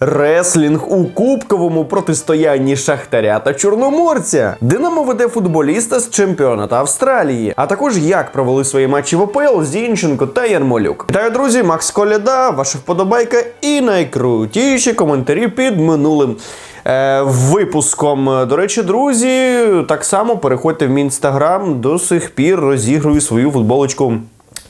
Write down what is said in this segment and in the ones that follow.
Реслінг у кубковому протистоянні Шахтаря та Чорноморця. Динамо веде футболіста з чемпіонату Австралії, а також як провели свої матчі в ОПЛ Зінченко та Ярмолюк. Вітаю, друзі, Макс Коляда, ваша вподобайка і найкрутіші коментарі під минулим. Е, випуском. До речі, друзі, так само переходьте в мій інстаграм. До сих пір розігрую свою футболочку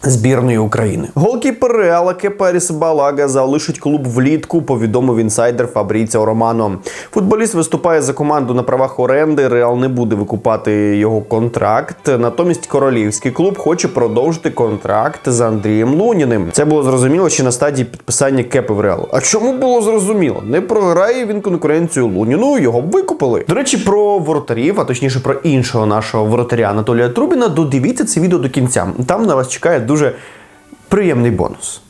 збірної України. Голкіпер Реала Кеперіс Балага залишить клуб влітку, повідомив інсайдер Фабріціо Романо. Футболіст виступає за команду на правах оренди. Реал не буде викупати його контракт. Натомість королівський клуб хоче продовжити контракт з Андрієм Луніним. Це було зрозуміло ще на стадії підписання кепи в Реал. А чому було зрозуміло? Не програє він конкуренцію Луніну, його викупили. До речі, про воротарів, а точніше про іншого нашого воротаря Анатолія Трубіна. Додивіться це відео до кінця. Там на вас чекає дуже приємний бонус.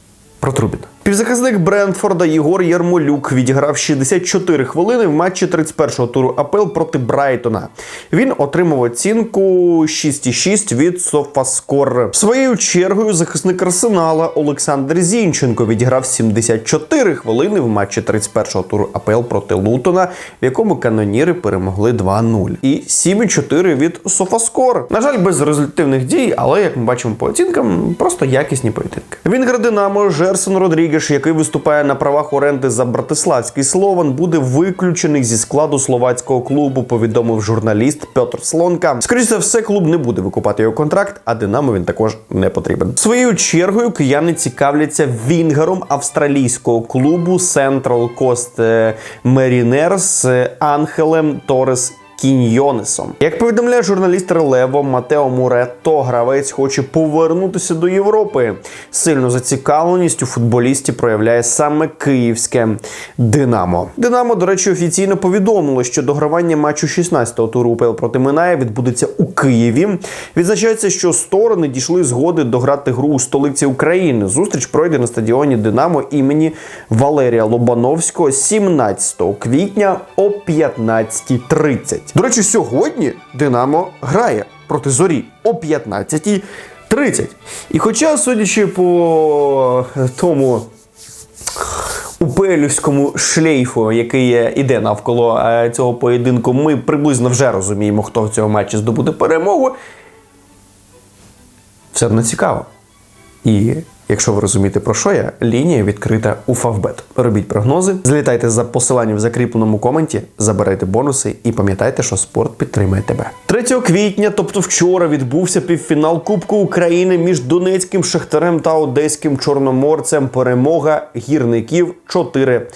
Про Трубіна. Півзахисник Брентфорда Єгор Ярмолюк відіграв 64 хвилини в матчі 31-го туру АПЛ проти Брайтона. Він отримав оцінку 6,6 від Софаскор. Своєю чергою захисник Арсенала Олександр Зінченко відіграв 74 хвилини в матчі 31-го туру АПЛ проти Лутона, в якому каноніри перемогли 2-0. І 7,4 від Софаскор. На жаль, без результативних дій, але як ми бачимо по оцінкам, просто якісні поєдинки. Він Динамо Жерсон Родрігеш, який виступає на правах оренди за братиславський слован, буде виключений зі складу словацького клубу. Повідомив журналіст Петр Слонка. Скоріше за все, клуб не буде викупати його контракт, а Динамо він також не потрібен. Своєю чергою кияни цікавляться вінгером австралійського клубу Central Coast Mariners Анхелем Торес. Кіньйонесом. Як повідомляє журналіст Релево Матео Муретто, гравець хоче повернутися до Європи. Сильну зацікавленість у футболісті проявляє саме київське Динамо. Динамо, до речі, офіційно повідомило, що догравання матчу 16-го туру УПЛ проти Минає відбудеться у Києві. Відзначається, що сторони дійшли згоди дограти гру у столиці України. Зустріч пройде на стадіоні Динамо імені Валерія Лобановського 17 квітня о 15.30. До речі, сьогодні Динамо грає проти зорі о 15.30. І хоча, судячи по тому упелюському шлейфу, який іде навколо е, цього поєдинку, ми приблизно вже розуміємо, хто в цьому матчі здобуде перемогу. Все одно цікаво. І якщо ви розумієте про що я, лінія відкрита у Фавбет. Робіть прогнози, злітайте за посиланням в закріпленому коменті, забирайте бонуси і пам'ятайте, що спорт підтримує тебе. 3 квітня, тобто вчора, відбувся півфінал Кубку України між Донецьким Шахтарем та Одеським Чорноморцем. Перемога гірників 4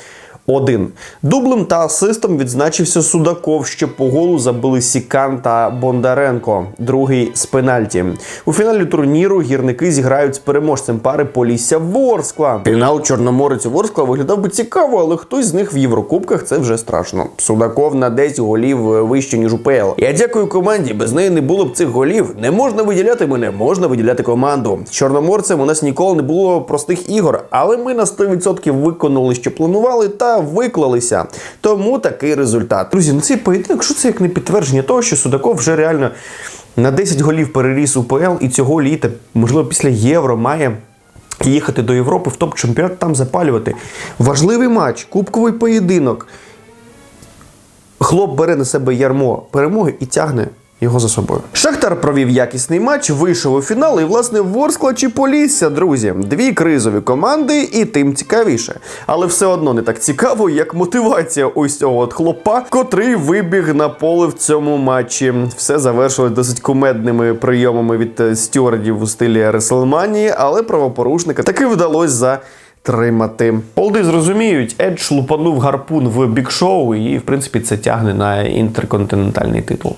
1. Дублем та асистом відзначився Судаков. Ще по голу забили Сікан та Бондаренко. Другий з пенальті. У фіналі турніру гірники зіграють з переможцем пари Полісся Ворскла. Фінал Чорноморець Ворскла виглядав би цікаво, але хтось з них в Єврокубках це вже страшно. Судаков на 10 голів вище ніж УПЛ. Я дякую команді. Без неї не було б цих голів. Не можна виділяти мене, можна виділяти команду. З Чорноморцем у нас ніколи не було простих ігор, але ми на 100% виконали, що планували, та виклалися. Тому такий результат. Друзі, ну цей поєдинок, що це як не підтвердження того, що Судаков вже реально на 10 голів переріс УПЛ і цього літа, можливо, після євро має. Їхати до Європи в топ-чемпіонат там запалювати. Важливий матч, кубковий поєдинок. Хлоп бере на себе ярмо перемоги і тягне його за собою. Шахтар провів якісний матч, вийшов у фінал, і власне Ворскла чи Полісся, друзі. Дві кризові команди, і тим цікавіше. Але все одно не так цікаво, як мотивація ось цього от хлопа, котрий вибіг на поле в цьому матчі. Все завершилось досить кумедними прийомами від е, стюардів у стилі Реслманії, але правопорушника таки вдалося за. Тримати. Полди зрозуміють, Едж лупанув гарпун в бікшоу, і, в принципі, це тягне на інтерконтинентальний титул.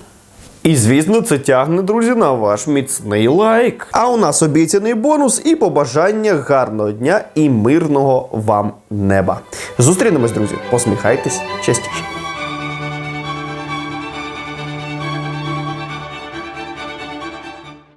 І звісно, це тягне, друзі, на ваш міцний лайк. А у нас обіцяний бонус і побажання гарного дня і мирного вам неба. Зустрінемось, друзі. Посміхайтесь частіше.